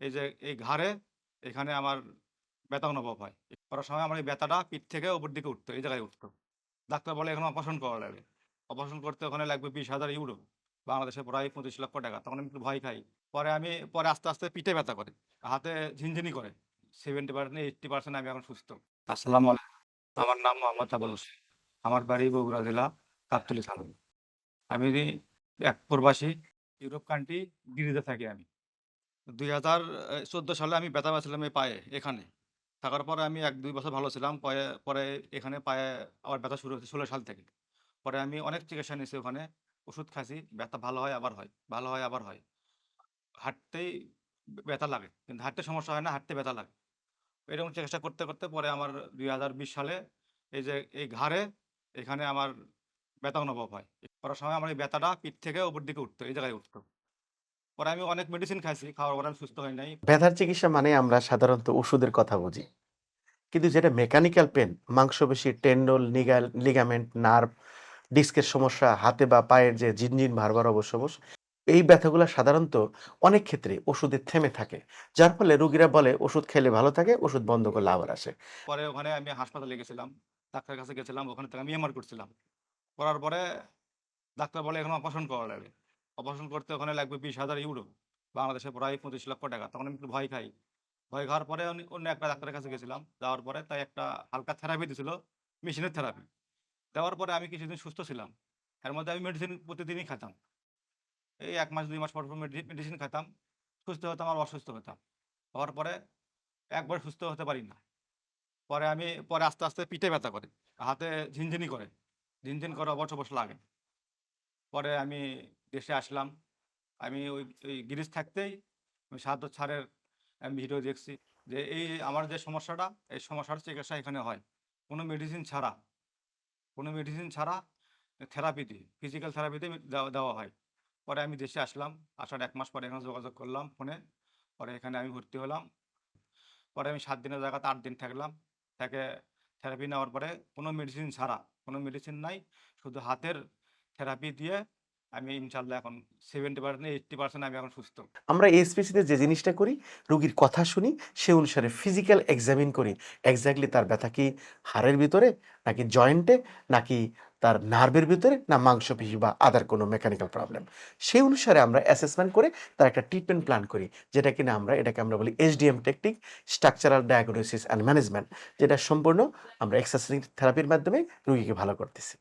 এই যে এই ঘাড়ে এখানে আমার ব্যথা অনুভব হয়। করার সময় আমার এই ব্যথাটা পিঠ থেকে ওপর দিকে উঠতো, এই জায়গায় উঠতো। ডাক্তার বলে, এখন অপারেশন করা লাগে অপারেশন করতে ওখানে লাগবে বিশ হাজার ইউরো। বাংলাদেশে প্রায় পঁচিশ লক্ষ টাকা। তখন আমি একটু ভয় খাই। পরে আমি, পরে আস্তে আস্তে পিঠে ব্যথা করে। হাতে ঝিনঝিনি করে। সেভেন্টি পার্সেন্ট এইটটি পার্সেন্ট আমি এখন সুস্থ। আসসালামু আমার নাম মোহাম্মদ আবুল হোসেন। আমার বাড়ি বগুড়া জেলা কাপ্তলি থানা। আমি এক প্রবাসী, ইউরোপ কান্ট্রি গিরিতে থাকি আমি। দুই হাজার চোদ্দ সালে আমি ব্যথা পাচ্ছিলাম এই পায়ে, এখানে। থাকার পরে আমি এক দুই বছর ভালো ছিলাম পরে পরে এখানে পায়ে আবার ব্যথা শুরু হয়েছে ষোলো সাল থেকে। পরে আমি অনেক চিকিৎসা নিয়েছি ওখানে, ওষুধ খাইছি, ব্যথা ভালো হয়, আবার হয়, ভালো হয়, আবার হয়। হাঁটতেই ব্যথা লাগে, কিন্তু হাঁটতে সমস্যা হয় না, হাঁটতে ব্যথা লাগে। এরকম চিকিৎসা করতে করতে পরে আমার দুই হাজার বিশ সালে এই যে, এই ঘাড়ে এখানে আমার ব্যথা অনুভব হয়। করার সময় আমার এই ব্যথাটা পিঠ থেকে উপর দিকে উঠতো, এই জায়গায় উঠতো। পরে আমি অনেক মেডিসিন খাইছি খাওয়ার পরে আমি সুস্থ হই নাই। ব্যথার চিকিৎসা মানে আমরা সাধারণত ওষুধের কথা বুঝি। কিন্তু যেটা মেকানিক্যাল পেন মাংসপেশি টেন্ডল নিগাল লিগামেন্ট নার্ভ ডিস্কের সমস্যা হাতে বা পায়ের যে জিনজিন ভারবার অবশ্যবস এই ব্যথাগুলো সাধারণত অনেক ক্ষেত্রে ওষুধে থেমে থাকে। যার ফলে রোগীরা বলে ওষুধ খেলে ভালো থাকে ওষুধ বন্ধ করলে আবার আসে। পরে ওখানে আমি হাসপাতালে গেছিলাম ডাক্তারের কাছে গেছিলাম ওখানে থেকে আমি এমআর করছিলাম। করার পরে ডাক্তার বলে এখন অপারেশন করা লাগবে অপারেশন করতে ওখানে লাগবে বিশ হাজার ইউরো। বাংলাদেশে প্রায় পঁচিশ লক্ষ টাকা। তখন আমি একটু ভয় খাই। ভয় খাওয়ার পরে অন্য- একটা ডাক্তারের কাছে গেছিলাম। যাওয়ার পরে তাই একটা হালকা থেরাপি দিছিল মেশিনের থেরাপি দেওয়ার পরে আমি কিছুদিন সুস্থ ছিলাম। এর মধ্যে আমি মেডিসিন প্রতিদিনই খেতাম এই এক মাস, দুই মাস পর পর মেডিসিন খেতাম সুস্থ হতাম আর অসুস্থ হতাম। হওয়ার পরে একবার সুস্থ হতে পারি না। পরে আমি, পরে আস্তে আস্তে পিঠে ব্যথা করে। হাতে ঝিনঝিনি করে। ঝিনঝিন করে অবশ্য অবশ্য লাগে। পরে আমি দেশে আসলাম। আমি ওই ওই গিরিজ থাকতেই আমি সাহায্য ছাড়ের ভিডিও দেখছি যে এই আমার যে সমস্যাটা, এই সমস্যার চিকিৎসা এখানে হয়। কোনো মেডিসিন ছাড়া, কোনো মেডিসিন ছাড়া থেরাপি দিয়ে ফিজিক্যাল থেরাপিতে দেওয়া হয়। পরে আমি দেশে আসলাম, আসার এক মাস পরে এখানে যোগাযোগ করলাম ফোনে। পরে এখানে আমি ভর্তি হলাম। পরে আমি সাত দিনের জায়গাতে আট দিন থাকলাম। থেকে থেরাপি নেওয়ার পরে কোনো মেডিসিন ছাড়া, কোনো মেডিসিন নাই। শুধু হাতের থেরাপি দিয়ে আমি ইনশাল্লাহ এখন সেভেন্টি পার্সেন্ট এইটটি পার্সেন্ট আমি এখন সুস্থ। আমরা এসপিসিতে যে জিনিসটা করি, রুগীর কথা শুনি, সে অনুসারে ফিজিক্যাল এক্সামিন করি। এক্স্যাক্টলি তার ব্যথা কি হাড়ের ভিতরে, নাকি জয়েন্টে নাকি তার নার্ভের ভিতরে, না মাংসপেশি বা আদার কোনো মেকানিক্যাল প্রবলেম সেই অনুসারে আমরা অ্যাসেসমেন্ট করে তার একটা ট্রিটমেন্ট প্ল্যান করি, যেটা কিনা আমরা, এটাকে আমরা বলি HDM technique structural diagnosis and management যেটা সম্পূর্ণ আমরা এক্সারসাইজ থেরাপির মাধ্যমে রুগীকে ভালো করতেছি।